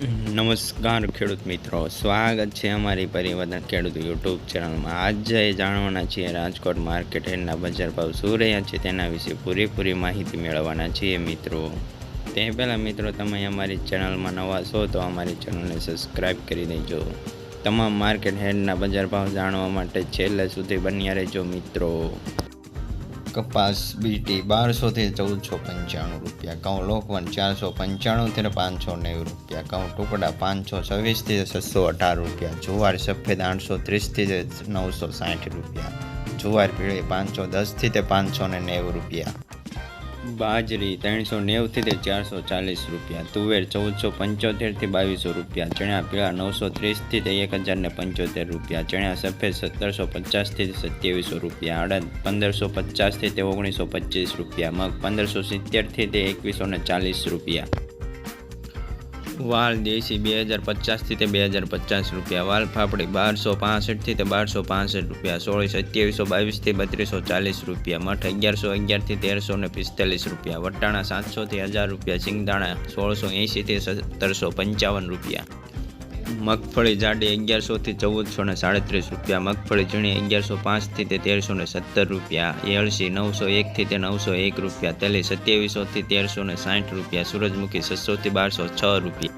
નમસ્કાર ખેડૂત મિત્રો. સ્વાગત છે અમારી પરિવર્તન ખેડૂત યુટ્યુબ ચેનલમાં. આજે જાણવાના છીએ રાજકોટ માર્કેટ હેડના બજાર ભાવ શું રહ્યા છે તેના વિશે પૂરેપૂરી માહિતી મેળવવાના છીએ મિત્રો. તે પહેલાં મિત્રો, તમે અમારી ચેનલમાં નવા છો તો અમારી ચેનલને સબસ્ક્રાઈબ કરી દેજો. તમામ માર્કેટ હેડના બજાર ભાવ જાણવા માટે છેલ્લે સુધી બન્યા રહેજો મિત્રો. કપાસ, બીટી બારસોથી ચૌદસો પંચાણું રૂપિયા, ઘઉં લોકવન ચારસો પંચાણુંથી પાંચસો નેવું રૂપિયા, ઘઉં ટુકડા પાંચસો છવ્વીસથી છસો અઢાર રૂપિયા, જુવાર સફેદ આઠસો ત્રીસથી નવસો સાઠ રૂપિયા, જુવાર પીળી પાંચસો દસથી તે પાંચસો ને નેવું રૂપિયા. બાજરી ત્રણસો નેવથી તે ચારસો ચાલીસ રૂપિયા, તુવેર ચૌદસો પંચોતેરથી બાવીસો રૂપિયા, ચણા પીળા નવસો ત્રીસથી તે એક હજાર ને પંચોતેર રૂપિયા, ચણા સફેદ સત્તરસો પચાસથી સત્યાવીસો રૂપિયા અડદ પંદરસો પચાસથી તે ઓગણીસો પચીસ રૂપિયા, મગ પંદરસો સિત્તેરથી તે એકવીસો ચાલીસ રૂપિયા. વાલ દેશી બે હજાર પચાસથી તે બે હજાર પચાસ રૂપિયા વાલ ફાફડી બારસો પાસઠથી તે બારસો પાસઠ રૂપિયા, સોળીસ સત્યાવીસો બાવીસથી બત્રીસો ચાલીસ રૂપિયા, મઠ અગિયારસો અગિયારથી તેરસો ને પિસ્તાલીસ રૂપિયા, વટાણા સાતસોથી હજાર રૂપિયા સિંગદાણા સોળસો એંશીથી સત્તરસો પંચાવન રૂપિયા. મગફળી જાડી અગિયારસોથી ચૌદસો ને સાડત્રીસ રૂપિયા, મગફળી ઝીણી અગિયારસો પાંચથી તે તેરસો ને સત્તર રૂપિયા એળસી નવસો એકથી તે નવસો એક રૂપિયા, તેલી સત્યાવીસોથી તેરસો ને સાઠ રૂપિયા, સૂરજમુખી છસોથી બારસો છ રૂપિયા.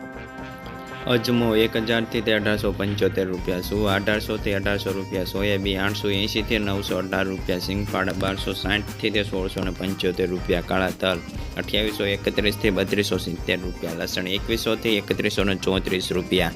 અજમો એક હજારથી તે અઢારસો પંચોતેર રૂપિયા, સુ અઢારસોથી અઢારસો રૂપિયા સોયાબી આઠસો એંશીથી નવસો અઢાર રૂપિયા સિંગફાળા બારસો સાઠથી તે સોળસો ને પંચોતેર રૂપિયા, કાળા તલ અઠ્યાવીસો એકત્રીસથી બત્રીસો સિત્તેર રૂપિયા, લસણ એકવીસોથી એકત્રીસો ને ચોત્રીસ રૂપિયા.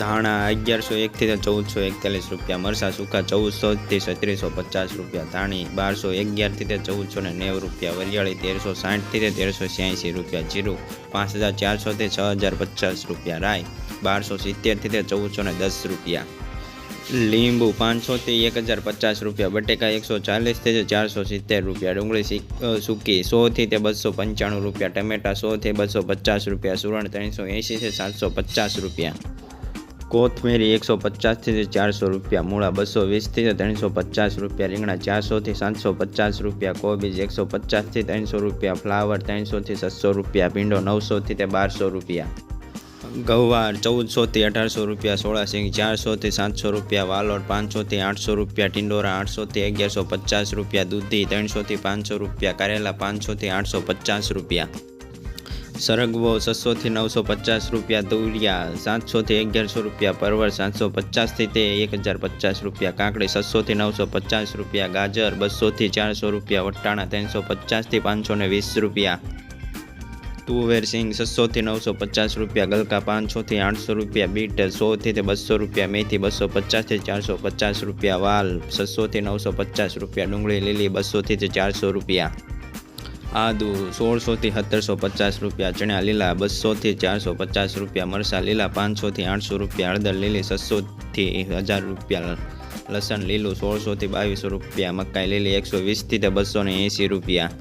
ધાણા અગિયારસો એકથી ચૌદસો એકતાલીસ રૂપિયા મરસા સૂકા ચૌદસોથી છત્રીસો પચાસ રૂપિયા, ધાણી બારસો અગિયારથી તે ચૌદસો ને નેવું રૂપિયા, વરિયાળી તેરસો સાઠથી તેરસો છ્યાસી રૂપિયા, જીરું પાંચ હજાર ચારસોથી છ હજાર પચાસ રૂપિયા રાય બારસો સિત્તેરથી તે ચૌદસો ને દસ રૂપિયા, લીંબુ પાંચસોથી એક હજાર પચાસ રૂપિયા, બટેકા એકસો ચાલીસથી ચારસો સિત્તેર રૂપિયા, ડુંગળી સૂકી સોથી તે બસો પંચાણું રૂપિયા, ટમેટા સોથી બસો પચાસ રૂપિયા સુરણ ત્રણસો એંશીથી સાતસો પચાસ રૂપિયા. કોથમીરી એકસો પચાસથી ચારસો રૂપિયા, મૂળા બસો વીસથી ત્રણસો પચાસ રૂપિયા, રીંગણા ચારસોથી સાતસો પચાસ રૂપિયા, કોબીજ એકસો પચાસથી ત્રણસો રૂપિયા, ફ્લાવર ત્રણસોથી છસો રૂપિયા, ભીંડો નવસોથી તે બારસો રૂપિયા. ગવાર ચૌદસોથી અઢારસો રૂપિયા સોળાસિંગ ચારસોથી સાતસો રૂપિયા, વાલોડ પાંચસોથી આઠસો રૂપિયા, ટિંડોરા આઠસોથી અગિયારસો પચાસ રૂપિયા, દૂધી ત્રણસોથી પાંચસો રૂપિયા, કારેલા પાંચસોથી આઠસો પચાસ રૂપિયા. સરગવો છસોથી નવસો પચાસ રૂપિયા તુરિયા સાતસોથી અગિયારસો રૂપિયા પરવર સાતસો પચાસથી તે એક હજાર પચાસ રૂપિયા, કાંકડી છસોથી નવસો પચાસ રૂપિયા, ગાજર બસોથી ચારસો રૂપિયા, વટાણા ત્રણસો પચાસથી પાંચસો ને વીસ રૂપિયા. તુવેર સિંગ છસોથી નવસો પચાસ રૂપિયા, ગલકા પાંચસોથી આઠસો રૂપિયા બીટ સોથી તે બસો રૂપિયા, મેથી બસો પચાસથી ચારસો પચાસ રૂપિયા, વાલ છસોથી નવસો પચાસ રૂપિયા, ડુંગળી લીલી બસોથી તે ચારસો રૂપિયા. આદુ સોળસોથી સત્તરસો પચાસ રૂપિયા ચણા લીલા બસોથી ચારસો પચાસ રૂપિયા, મરસા લીલા પાંચસોથી આઠસો રૂપિયા, હળદર લીલી છસોથી હજાર રૂપિયા, લસણ લીલું સોળસોથી બાવીસો રૂપિયા, મકાઈ લીલી એકસો વીસથી બસો ને એંસી રૂપિયા.